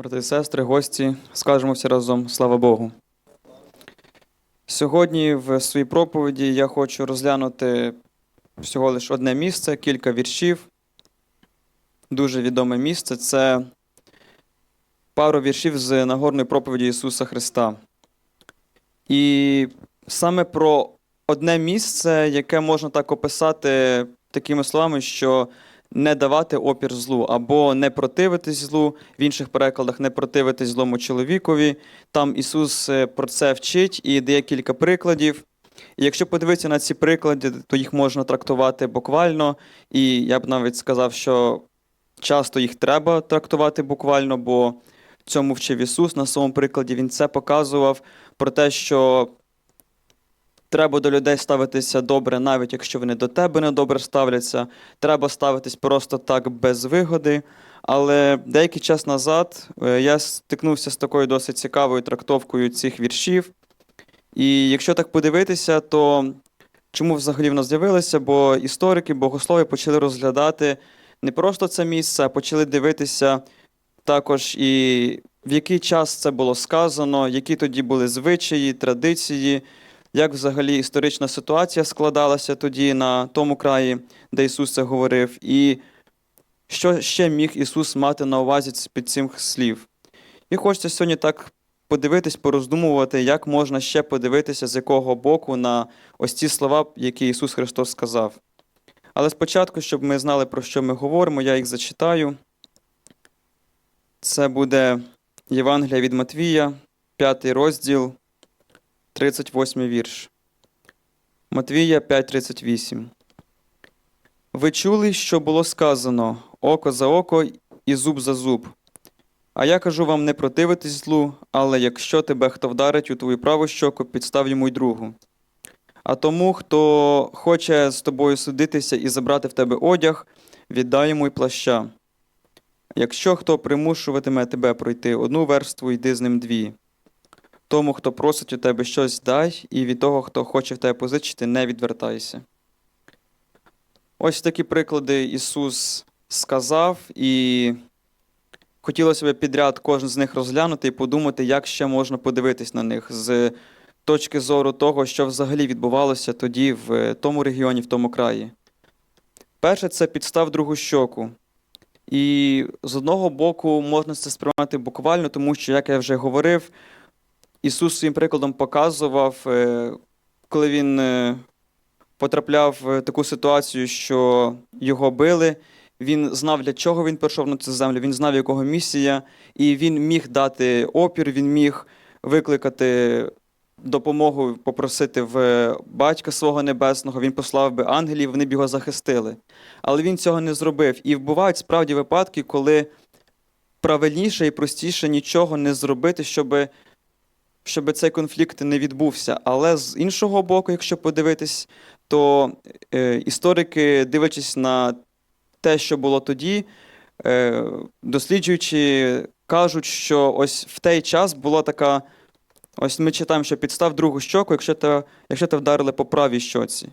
Брати і сестри, гості, скажемо всі разом слава Богу. Сьогодні в своїй проповіді я хочу розглянути всього лише одне місце, кілька віршів. Дуже відоме місце це пару віршів з Нагорної проповіді Ісуса Христа. І саме про одне місце, яке можна так описати такими словами, що не давати опір злу, або не противитись злу, в інших перекладах не противитись злому чоловікові. Там Ісус е, про це вчить і дає кілька прикладів. І якщо подивитися на ці приклади, то їх можна трактувати буквально, і я б навіть сказав, що часто їх треба трактувати буквально, бо цьому вчив Ісус на своєму прикладі. Він це показував про те, що Треба до людей ставитися добре, навіть якщо вони до тебе не добре ставляться. Треба ставитись просто так без вигоди. Але деякий час назад е, я стикнувся з такою досить цікавою трактовкою цих віршів. І якщо так подивитися, то чому взагалі воно з'явилося? Бо історики, богослови почали розглядати не просто це місце, а почали дивитися також і в який час це було сказано, які тоді були звичаї, традиції як взагалі історична ситуація складалася тоді на тому краї, де Ісус це говорив, і що ще міг Ісус мати на увазі під цим слів. І хочеться сьогодні так подивитись, пороздумувати, як можна ще подивитися, з якого боку на ось ці слова, які Ісус Христос сказав. Але спочатку, щоб ми знали, про що ми говоримо, я їх зачитаю. Це буде Євангелія від Матвія, п'ятий розділ. 38 вірш. Матвія 5:38. Ви чули, що було сказано око за око і зуб за зуб. А я кажу вам не противитись злу, але якщо тебе хто вдарить у твою праву щоку, підстав йому й другу. А тому, хто хоче з тобою судитися і забрати в тебе одяг, віддай йому й плаща. Якщо хто примушуватиме тебе пройти одну верству, йди з ним дві. Тому, хто просить у тебе щось, дай, і від того, хто хоче в тебе позичити, не відвертайся. Ось такі приклади Ісус сказав, і хотілося б підряд кожен з них розглянути і подумати, як ще можна подивитись на них з точки зору того, що взагалі відбувалося тоді в тому регіоні, в тому краї. Перше, це підстав другу щоку. І з одного боку можна це сприймати буквально, тому що, як я вже говорив, Ісус своїм прикладом показував, е, коли Він е, потрапляв в таку ситуацію, що його били. Він знав, для чого він прийшов на цю землю, він знав, якого місія, і він міг дати опір, він міг викликати допомогу, попросити в батька свого небесного, він послав би ангелів, вони б його захистили. Але він цього не зробив. І бувають справді випадки, коли правильніше і простіше нічого не зробити, щоби щоб цей конфлікт не відбувся. Але з іншого боку, якщо подивитись, то е, історики, дивлячись на те, що було тоді, е, досліджуючи, кажуть, що ось в той час була така. Ось ми читаємо, що підстав другу щоку, якщо те, якщо те вдарили по правій щоці.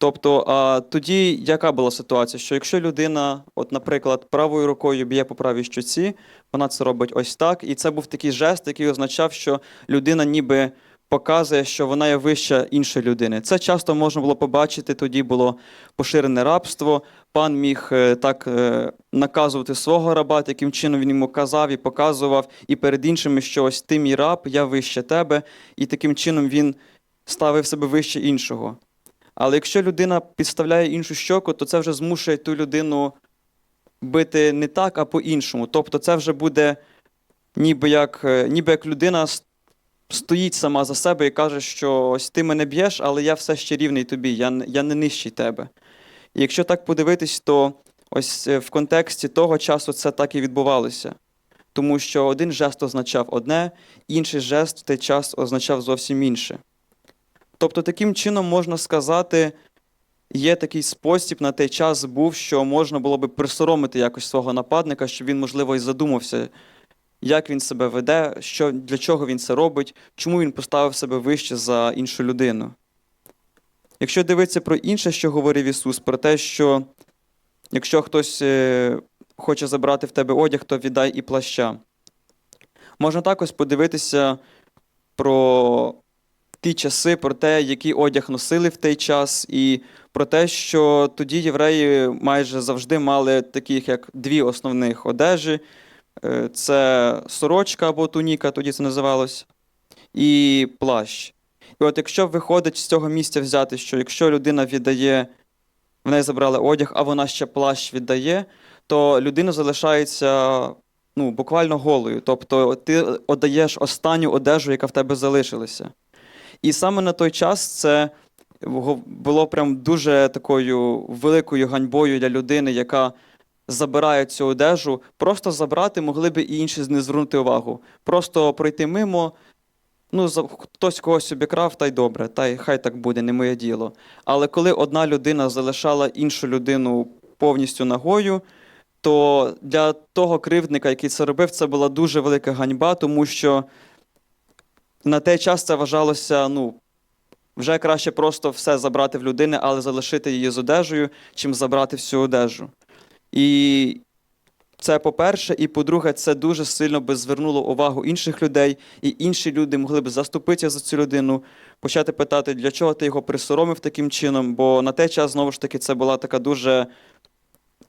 Тобто, а тоді яка була ситуація? Що якщо людина, от, наприклад, правою рукою б'є по правій щоці, вона це робить ось так, і це був такий жест, який означав, що людина ніби показує, що вона є вища іншої людини. Це часто можна було побачити, тоді було поширене рабство. Пан міг е, так е, наказувати свого раба, яким чином він йому казав і показував, і перед іншими, що ось ти мій раб, я вище тебе, і таким чином він ставив себе вище іншого. Але якщо людина підставляє іншу щоку, то це вже змушує ту людину бити не так, а по-іншому. Тобто це вже буде ніби як е, ніби як людина стоїть сама за себе і каже, що ось ти мене б'єш, але я все ще рівний тобі, я, я не нижчий тебе. І якщо так подивитись, то ось е, в контексті того часу це так і відбувалося. Тому що один жест означав одне, інший жест в той час означав зовсім інше. Тобто, таким чином можна сказати, є такий спосіб на той час був, що можна було би присоромити якось свого нападника, щоб він, можливо, і задумався, як він себе веде, що, для чого він це робить, чому він поставив себе вище за іншу людину. Якщо дивитися про інше, що говорив Ісус, про те, що якщо хтось е, хоче забрати в тебе одяг, то віддай і плаща. Можна також подивитися про ті часи, про те, який одяг носили в той час, і про те, що тоді євреї майже завжди мали таких як дві основних одежі: Е, це сорочка або туніка, тоді це називалось, і плащ. І от якщо виходить з цього місця взяти, що якщо людина віддає, в неї забрали одяг, а вона ще плащ віддає, то людина залишається ну, буквально голою. Тобто ти віддаєш останню одежу, яка в тебе залишилася. І саме на той час це було прям дуже такою великою ганьбою для людини, яка забирає цю одежу. Просто забрати могли б і інші не звернути увагу. Просто пройти мимо. Ну, хтось когось обікрав, та й добре, та й хай так буде, не моє діло. Але коли одна людина залишала іншу людину повністю нагою, то для того кривдника, який це робив, це була дуже велика ганьба, тому що на той час це вважалося, ну, вже краще просто все забрати в людини, але залишити її з одежею, чим забрати всю одежу. І це по-перше, і по-друге, це дуже сильно би звернуло увагу інших людей, і інші люди могли б заступитися за цю людину, почати питати, для чого ти його присоромив таким чином, бо на той час, знову ж таки, це була така дуже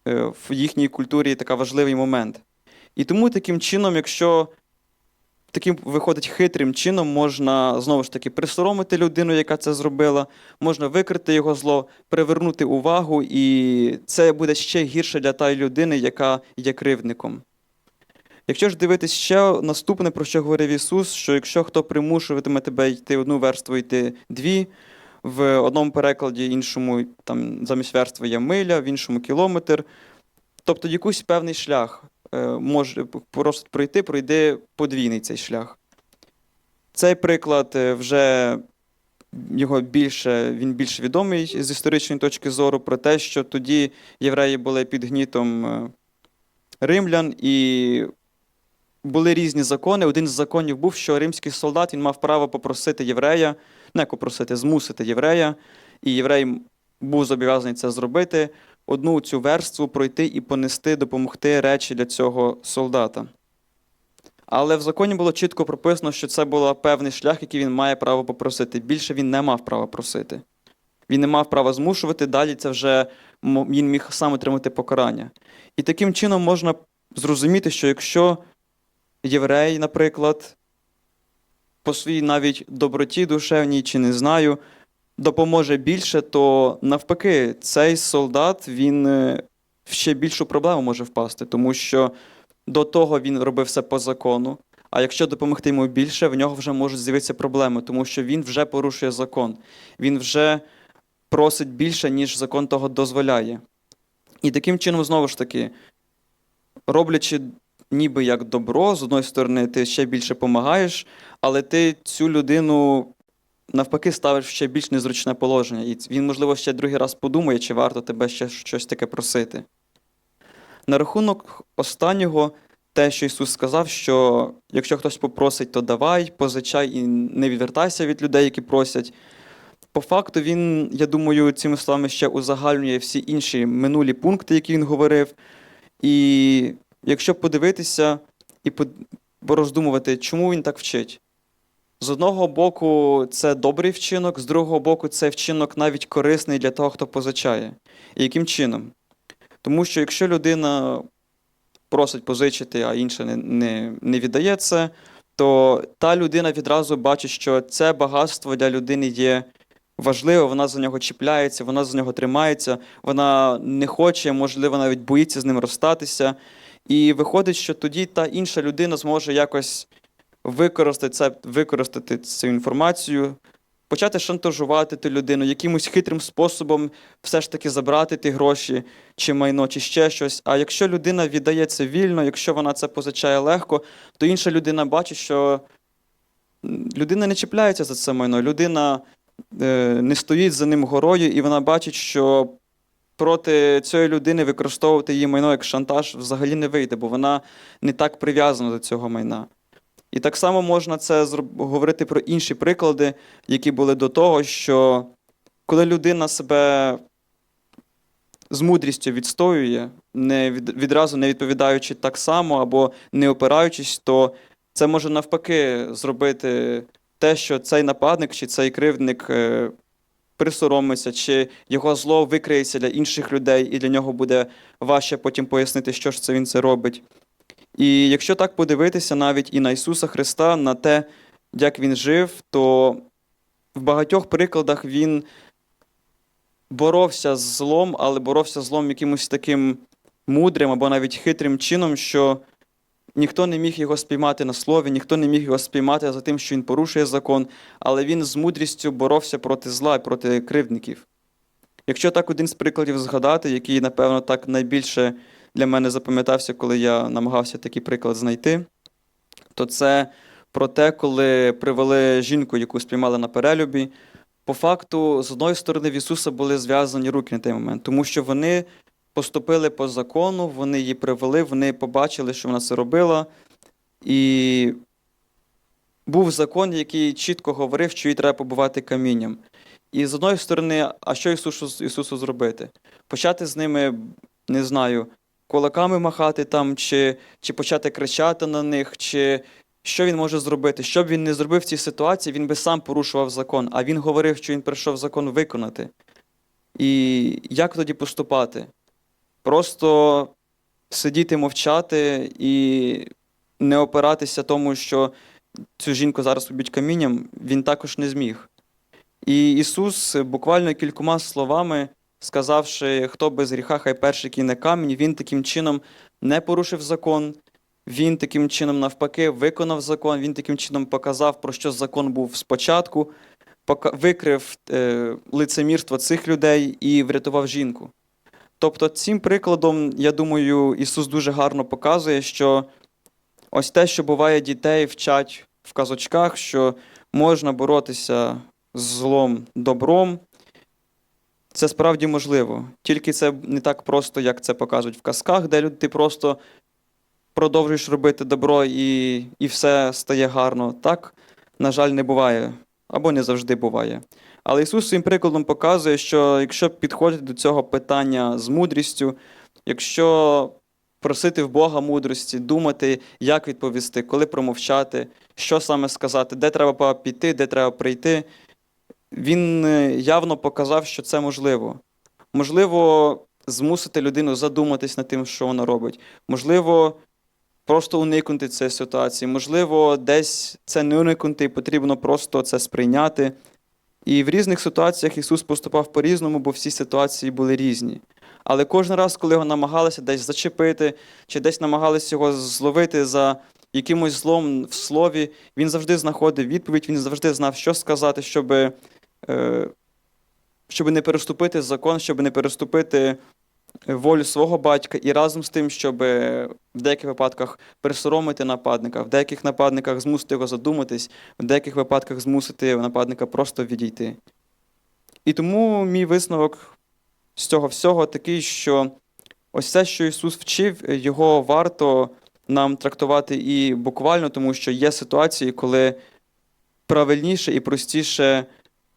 е, в їхній культурі така важливий момент. І тому таким чином, якщо таким виходить хитрим чином, можна знову ж таки присоромити людину, яка це зробила, можна викрити його зло, привернути увагу, і це буде ще гірше для тієї людини, яка є кривдником. Якщо ж дивитись ще наступне, про що говорив Ісус, що якщо хто примушуватиме тебе йти одну верству, йти дві, в одному перекладі, іншому там замість верстви є миля, в іншому кілометр. Тобто якийсь певний шлях може просто пройти, пройди подвійний цей шлях. Цей приклад е, вже його більше, він більш відомий з історичної точки зору про те, що тоді євреї були під гнітом е, римлян і були різні закони. Один з законів був, що римський солдат він мав право попросити єврея, не попросити, змусити єврея, і єврей був зобов'язаний це зробити, одну цю верству пройти і понести, допомогти речі для цього солдата. Але в законі було чітко прописано, що це був певний шлях, який він має право попросити. Більше він не мав права просити. Він не мав права змушувати, далі це вже він міг сам отримати покарання. І таким чином можна зрозуміти, що якщо єврей, наприклад, по своїй навіть доброті душевній чи не знаю, допоможе більше, то навпаки, цей солдат він е, в ще більшу проблему може впасти, тому що до того він робив все по закону. А якщо допомогти йому більше, в нього вже можуть з'явитися проблеми, тому що він вже порушує закон. Він вже просить більше, ніж закон того дозволяє. І таким чином, знову ж таки, роблячи ніби як добро, з одної сторони, ти ще більше допомагаєш, але ти цю людину навпаки ставиш в ще більш незручне положення. І він, можливо, ще другий раз подумає, чи варто тебе ще щось таке просити. На рахунок останнього, те, що Ісус сказав, що якщо хтось попросить, то давай, позичай і не відвертайся від людей, які просять. По факту, він, я думаю, цими словами ще узагальнює всі інші минулі пункти, які він говорив. І якщо подивитися і пороздумувати, чому він так вчить. З одного боку, це добрий вчинок, з другого боку, це вчинок навіть корисний для того, хто позичає. І яким чином? Тому що якщо людина просить позичити, а інша не, не, не віддає це, то та людина відразу бачить, що це багатство для людини є важливе, вона за нього чіпляється, вона за нього тримається, вона не хоче, можливо, навіть боїться з ним розстатися. І виходить, що тоді та інша людина зможе якось використати це, використати цю інформацію, почати шантажувати ту людину, якимось хитрим способом все ж таки забрати ті гроші чи майно, чи ще щось. А якщо людина віддає це вільно, якщо вона це позичає легко, то інша людина бачить, що людина не чіпляється за це майно, людина е, не стоїть за ним горою, і вона бачить, що проти цієї людини використовувати її майно як шантаж взагалі не вийде, бо вона не так прив'язана до цього майна. І так само можна це говорити про інші приклади, які були до того, що коли людина себе з мудрістю відстоює, не від, відразу не відповідаючи так само або не опираючись, то Це може навпаки зробити те, що цей нападник чи цей кривдник е, присоромиться, чи його зло викриється для інших людей, і для нього буде важче потім пояснити, що ж це він це робить. І якщо так подивитися навіть і на Ісуса Христа, на те, як Він жив, то в багатьох прикладах Він боровся з злом, але боровся з злом якимось таким мудрим або навіть хитрим чином, що ніхто не міг його спіймати на слові, ніхто не міг його спіймати за тим, що він порушує закон, але він з мудрістю боровся проти зла, проти кривдників. Якщо так один з прикладів згадати, який, напевно, так найбільше для мене запам'ятався, коли я намагався такий приклад знайти, то це про те, коли привели жінку, яку спіймали на перелюбі. По факту, з одної сторони, в Ісуса були зв'язані руки на той момент, тому що вони поступили по закону, вони її привели, вони побачили, що вона це робила. І був закон, який чітко говорив, що їй треба побувати камінням. І з одної сторони, а що Ісусу, Ісусу зробити? Почати з ними, не знаю, кулаками махати там, чи, чи почати кричати на них, чи що він може зробити? Що б він не зробив в цій ситуації, він би сам порушував закон, а він говорив, що він прийшов закон виконати. І як тоді поступати? Просто сидіти, мовчати і не опиратися тому, що цю жінку зараз уб'ють камінням, він також не зміг. І Ісус буквально кількома словами, сказавши, хто без гріха, хай перший кине камінь, він таким чином не порушив закон, він таким чином, навпаки, виконав закон, він таким чином показав, про що закон був спочатку, викрив е, лицемірство цих людей і врятував жінку. Тобто, цим прикладом, я думаю, Ісус дуже гарно показує, що ось те, що буває, дітей вчать в казочках, що можна боротися з злом добром, це справді можливо. Тільки це не так просто, як це показують в казках, де ти просто продовжуєш робити добро і, і все стає гарно. Так, на жаль, не буває або не завжди буває. Але Ісус своїм прикладом показує, що якщо підходити до цього питання з мудрістю, якщо просити в Бога мудрості, думати, як відповісти, коли промовчати, що саме сказати, де треба піти, де треба прийти, він е, явно показав, що це можливо. Можливо, змусити людину задуматись над тим, що вона робить. Можливо, просто уникнути цієї ситуації. Можливо, десь це не уникнути, і потрібно просто це сприйняти. І в різних ситуаціях Ісус поступав по-різному, бо всі ситуації були різні. Але кожен раз, коли його намагалися десь зачепити, чи десь намагалися його зловити за якимось злом в слові, він завжди знаходив відповідь, він завжди знав, що сказати, щоб, е, щоб не переступити закон, щоб не переступити волю свого батька, і разом з тим, щоб в деяких випадках присоромити нападника, в деяких нападниках змусити його задуматись, в деяких випадках змусити нападника просто відійти. І тому мій висновок з цього всього такий, що ось це, що Ісус вчив, його варто нам трактувати і буквально, тому що є ситуації, коли правильніше і простіше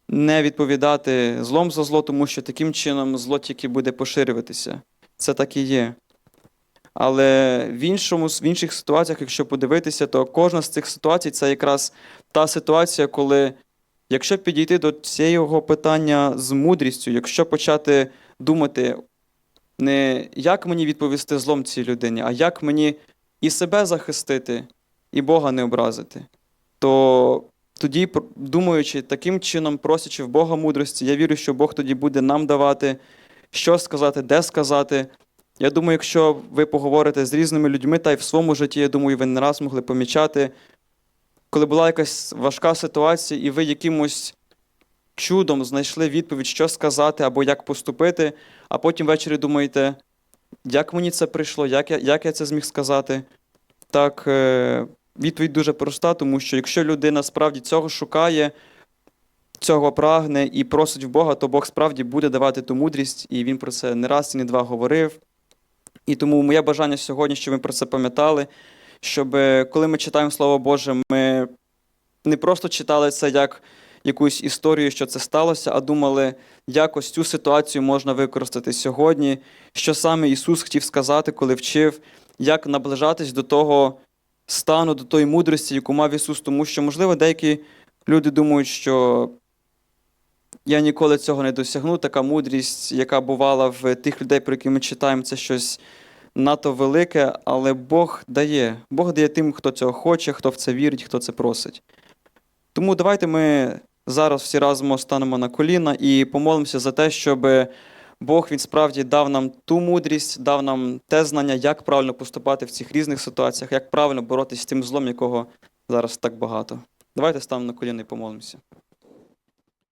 не відповідати злом за зло, тому що таким чином зло тільки буде поширюватися. Це так і є. Але в, іншому, в інших ситуаціях, якщо подивитися, то кожна з цих ситуацій це якраз та ситуація, коли, якщо підійти до цього питання з мудрістю, якщо почати думати, не як мені відповісти злом цій людині, а як мені і себе захистити, і Бога не образити, то тоді, думаючи таким чином, просячи в Бога мудрості, я вірю, що Бог тоді буде нам давати, що сказати, де сказати. Я думаю, якщо ви поговорите з різними людьми, та й в своєму житті, я думаю, ви не раз могли помічати, коли була якась важка ситуація, і ви якимось чудом знайшли відповідь, що сказати або як поступити, а потім ввечері думаєте, як мені це прийшло, як я, як я це зміг сказати. Так, е, відповідь дуже проста, тому що якщо людина справді цього шукає, цього прагне і просить в Бога, то Бог справді буде давати ту мудрість, і він про це не раз і не два говорив. І тому моє бажання сьогодні, щоб ми про це пам'ятали, щоб е, коли ми читаємо Слово Боже, ми не просто читали це як якусь історію, що це сталося, а думали, як ось цю ситуацію можна використати сьогодні, що саме Ісус хотів сказати, коли вчив, як наближатись до того, стану, до тої мудрості, яку мав Ісус, тому що, можливо, деякі люди думають, що я ніколи цього не досягну. Така мудрість, яка бувала в тих людей, про які ми читаємо, це щось надто велике, але Бог дає. Бог дає тим, хто цього хоче, хто в це вірить, хто це просить. Тому давайте ми зараз всі разом станемо на коліна і помолимося за те, щоб Бог він справді дав нам ту мудрість, дав нам те знання, як правильно поступати в цих різних ситуаціях, як правильно боротися з тим злом, якого зараз так багато. Давайте станемо на коліна і помолимося.